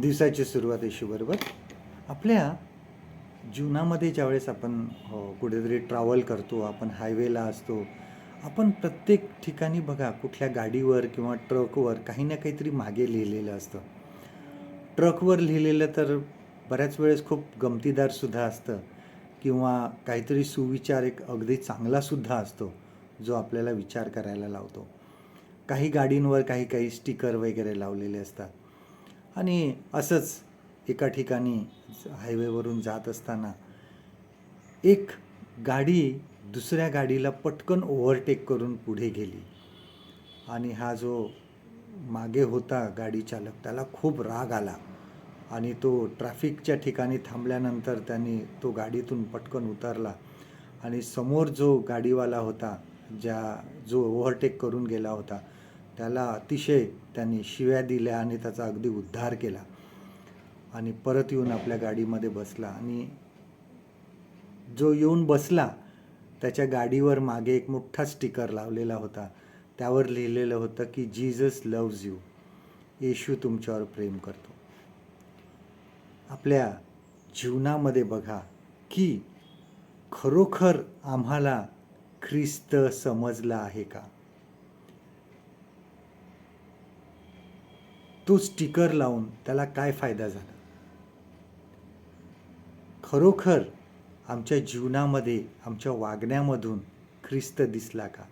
दिवसाची सुरुवात येशूबरोबर आपल्या जीवनामध्ये ज्यावेळेस आपण हो, कुठेतरी ट्रॅव्हल करतो आपण हायवेला असतो आपण प्रत्येक ठिकाणी बघा कुठल्या गाडीवर किंवा ट्रकवर काही ना काहीतरी मागे लिहिलेलं असतं. ट्रकवर लिहिलेलं तर बऱ्याच वेळेस खूप गमतीदारसुद्धा असतं किंवा काहीतरी सुविचार एक अगदी चांगलासुद्धा असतो जो आपल्याला विचार करायला लावतो. काही गाडींवर काही काही स्टिकर वगैरे लावलेले असतात. आणि असंच एका ठिकाणी हायवेवरून जात असताना एक गाडी दुसऱ्या गाडीला पटकन ओव्हरटेक करून पुढे गेली. आणि हा जो मागे होता गाडी चालक त्याला खूप राग आला आणि तो ट्रॅफिकच्या ठिकाणी थांबल्यानंतर त्यांनी तो गाडीतून पटकन उतरला. आणि समोर जो गाडीवाला होता ज्या जो ओव्हरटेक करून गेला होता त्याला अतिशय त्यांनी शिव्या दिल्या आणि त्याचा अगदी उद्धार केला. आणि परत येऊन आपल्या गाडीमध्ये बसला. आणि जो येऊन बसला त्याच्या गाडीवर मागे एक मोठा स्टिकर लावलेला होता. त्यावर लिहिलेलं होतं की जीजस लव्ज यू. येशू तुमच्यावर प्रेम करतो. आपल्या जीवनामध्ये बघा की खरोखर आम्हाला ख्रिस्त समजला आहे का? तो स्टिकर लावून त्याला काय फायदा झाला? खरोखर आमच्या जीवनामध्ये आमच्या वागण्यामधून ख्रिस्त दिसला का?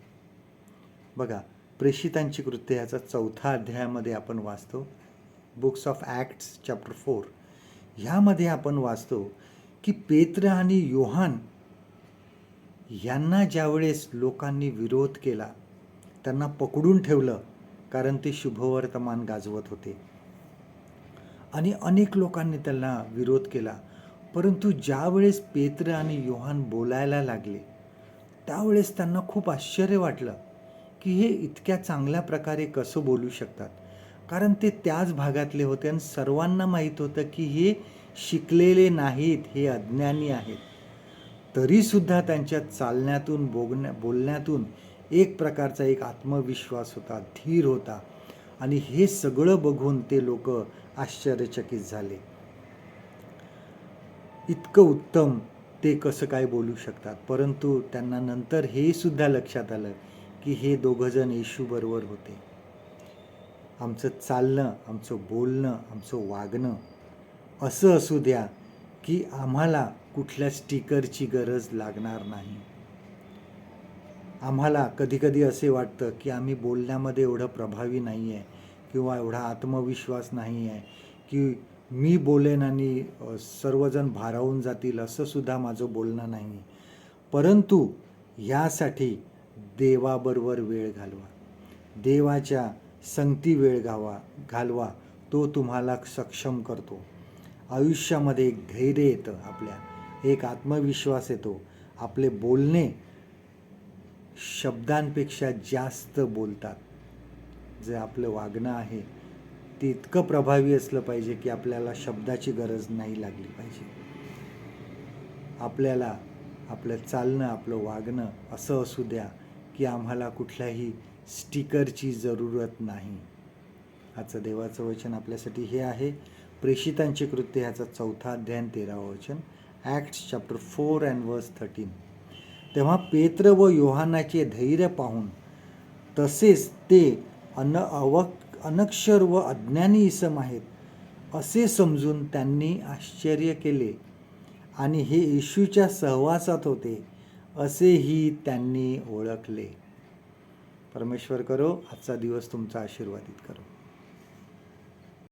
बघा प्रेषितांची कृत्य ह्याचा चौथा अध्यायामध्ये आपण वाचतो. Books of Acts chapter four ह्यामध्ये आपण वाचतो की पेत्र आणि योहान यांना ज्यावेळेस लोकांनी विरोध केला त्यांना पकडून ठेवलं कारण ते शुभवर्तमान गाजवत होते. आणि अनेक लोकांनी त्यांना विरोध केला. परंतु ज्यावेळेस पेत्र आणि योहान बोलायला लागले त्यावेळेस त्यांना खूप आश्चर्य वाटलं की हे इतक्या चांगल्या प्रकारे कसं बोलू शकतात. कारण ते त्याच भागातले होते आणि सर्वांना माहीत होतं की हे शिकलेले नाहीत हे अज्ञानी आहेत. तरीसुद्धा त्यांच्या चालण्यातून बोगण्या बोलण्यातून एक प्रकारचा एक आत्मविश्वास होता धीर होता. आणि हे सगळं बघून ते लोक आश्चर्यचकित झाले. इतकं उत्तम ते कसं काय बोलू शकतात? परंतु त्यांना नंतर हे सुद्धा लक्षात आलं की हे दोघंजण येशूबरोबर होते. आमचं चालणं आमचं बोलणं आमचं वागणं असं असू द्या की आम्हाला कुठल्या स्टिकरची गरज लागणार नाही. आम्हाला कधीकधी असे वाटतं की आम्ही बोलण्यामध्ये एवढं प्रभावी नाही आहे किंवा एवढा आत्मविश्वास नाही आहे की मी बोलेन आणि सर्वजण भारावून जातील असंसुद्धा माझं बोलणं नाही. परंतु यासाठी देवाबरोबर वेळ घालवा. देवाच्या संगती वेळ घावा घालवा तो तुम्हाला सक्षम करतो. आयुष्यामध्ये एक धैर्य येतं आपल्या. एक आत्मविश्वास येतो. आपले बोलणे शब्दांपेक्षा जास्त बोलतात. जे आपलं वागणं आहे ते इतकं प्रभावी असलं पाहिजे की आपल्याला शब्दाची गरज नाही लागली पाहिजे. आपल्याला आपलं चालणं आपलं वागणं असं असू द्या की आम्हाला कुठल्याही स्टिकरची जरूरत नाही. आजचं देवाचं वचन आपल्यासाठी हे आहे. प्रेषितांचे कृत्य ह्याचा चौथा अध्यायन तेरावं वचन. Acts chapter four and verse thirteen तेव्हा पेत्र व योहानाचे धैर्य पाहून तसेच ते अन अवक अनक्षर व अज्ञानी इसम आहेत असे समजून त्यांनी आश्चर्य केले आणि हे येशूच्या सहवासात होते असेही त्यांनी ओळखले. परमेश्वर करो आजचा दिवस तुमचा आशीर्वादित करो.